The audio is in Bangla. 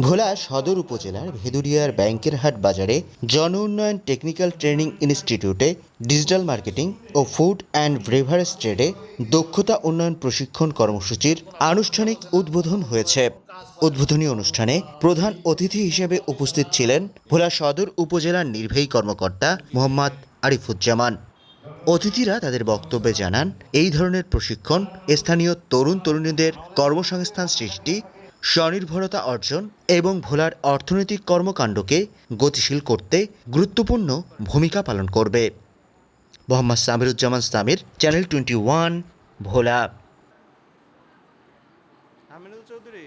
ভোলা সদর উপজেলার ভেদুরিয়ার ব্যাংকের হাট বাজারে জন উন্নয়ন টেকনিক্যাল ট্রেনিং ইনস্টিটিউটে ডিজিটাল মার্কেটিং ও ফুড অ্যান্ড ব্রেভারেজ ট্রেডে দক্ষতা উন্নয়ন প্রশিক্ষণ কর্মসূচির আনুষ্ঠানিক উদ্বোধন হয়েছে। উদ্বোধনী অনুষ্ঠানে প্রধান অতিথি হিসেবে উপস্থিত ছিলেন ভোলা সদর উপজেলার নির্বাহী কর্মকর্তা মোহাম্মদ আরিফুজ্জামান। অতিথিরা তাদের বক্তব্যে জানান, এই ধরনের প্রশিক্ষণ স্থানীয় তরুণ তরুণীদের কর্মসংস্থান সৃষ্টি, স্বনির্ভরতা অর্জন এবং ভোলার অর্থনৈতিক কর্মকাণ্ডকে গতিশীল করতে গুরুত্বপূর্ণ ভূমিকা পালন করবে। Mohammad Samiruzzaman Samir, channel twenty one, Bhola. Chowdhury